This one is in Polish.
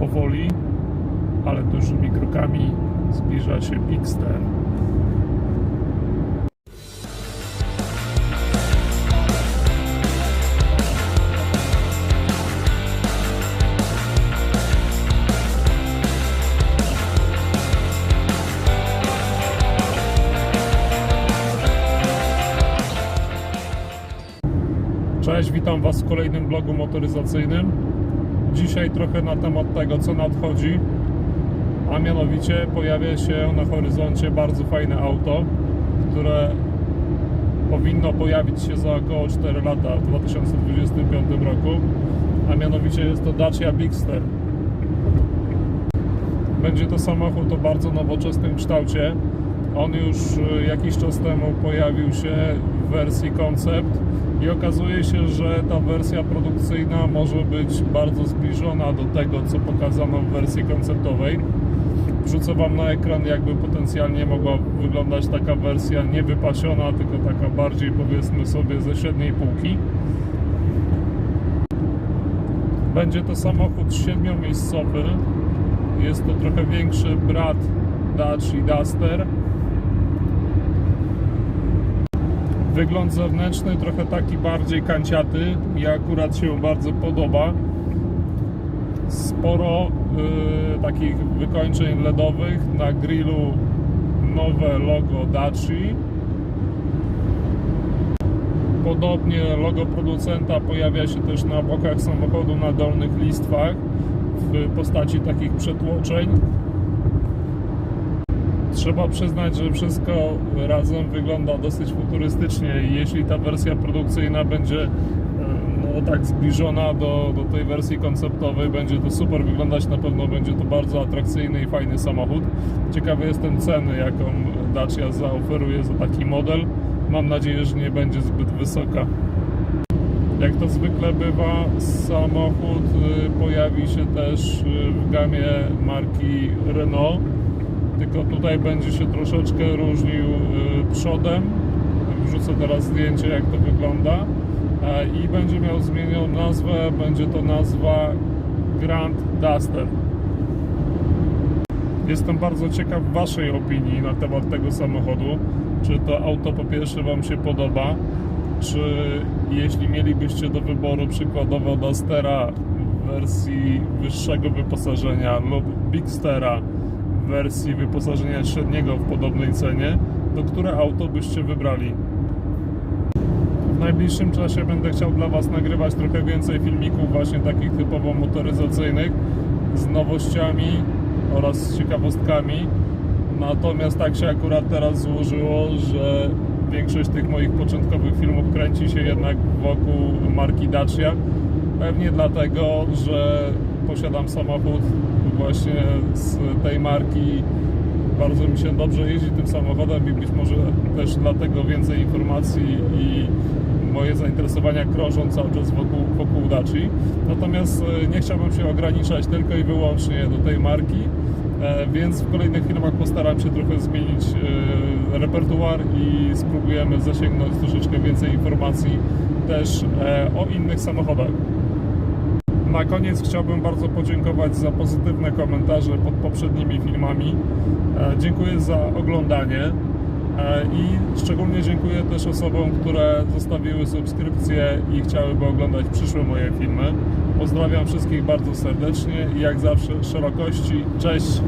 powoli, ale dużymi krokami zbliża się Bigster. Cześć, witam Was w kolejnym blogu motoryzacyjnym. Dzisiaj trochę na temat tego, co nadchodzi, a mianowicie pojawia się na horyzoncie bardzo fajne auto, które powinno pojawić się za około 4 lata w 2025 roku, a mianowicie jest to Dacia Bigster. Będzie to samochód o bardzo nowoczesnym kształcie. On już y, jakiś czas temu pojawił się w wersji koncept i okazuje się, że ta wersja produkcyjna może być bardzo zbliżona do tego, co pokazano w wersji konceptowej. Wrzucę Wam na ekran, jakby potencjalnie mogła wyglądać taka wersja nie wypasiona, tylko taka bardziej powiedzmy sobie ze średniej półki. Będzie to samochód siedmiomiejscowy. Jest to trochę większy brat Dacia Duster. Wygląd zewnętrzny trochę taki bardziej kanciaty. Mi akurat się bardzo podoba. Sporo y, takich wykończeń LEDowych. Na grillu nowe logo Daci. Podobnie logo producenta pojawia się też na bokach samochodu na dolnych listwach w postaci takich przetłoczeń. Trzeba przyznać, że wszystko razem wygląda dosyć futurystycznie i jeśli ta wersja produkcyjna będzie e, no, tak zbliżona do, do tej wersji konceptowej, będzie to super wyglądać, na pewno będzie to bardzo atrakcyjny i fajny samochód. Ciekawy jestem ceny, jaką Dacia zaoferuje za taki model. Mam nadzieję, że nie będzie zbyt wysoka. Jak to zwykle bywa, samochód y, pojawi się też y, w gamie marki Renault, tylko tutaj będzie się troszeczkę różnił y, przodem. Wrzucę teraz zdjęcie, jak to wygląda. E, I będzie miał zmienioną nazwę, będzie to nazwa Grand Duster. Jestem bardzo ciekaw Waszej opinii na temat tego samochodu. Czy to auto po pierwsze Wam się podoba? Czy jeśli mielibyście do wyboru przykładowo Dustera w wersji wyższego wyposażenia lub Bigstera wersji wyposażenia średniego w podobnej cenie, to które auto byście wybrali? W najbliższym czasie będę chciał dla Was nagrywać trochę więcej filmików właśnie takich typowo motoryzacyjnych z nowościami oraz z ciekawostkami. Natomiast tak się akurat teraz złożyło, że większość tych moich początkowych filmów kręci się jednak wokół marki Dacia. Pewnie dlatego, że posiadam samochód właśnie z tej marki. Bardzo mi się dobrze jeździ tym samochodem i być może też dlatego więcej informacji i moje zainteresowania krążą cały czas wokół, wokół Daci. Natomiast e, nie chciałbym się ograniczać tylko i wyłącznie do tej marki, e, więc w kolejnych filmach postaram się trochę zmienić e, repertuar i spróbujemy zasięgnąć troszeczkę więcej informacji też o innych samochodach. Na koniec chciałbym bardzo podziękować za pozytywne komentarze pod poprzednimi filmami. E, Dziękuję za oglądanie e, i szczególnie dziękuję też osobom, które zostawiły subskrypcję i chciałyby oglądać przyszłe moje filmy. Pozdrawiam wszystkich bardzo serdecznie i jak zawsze szerokości. Cześć!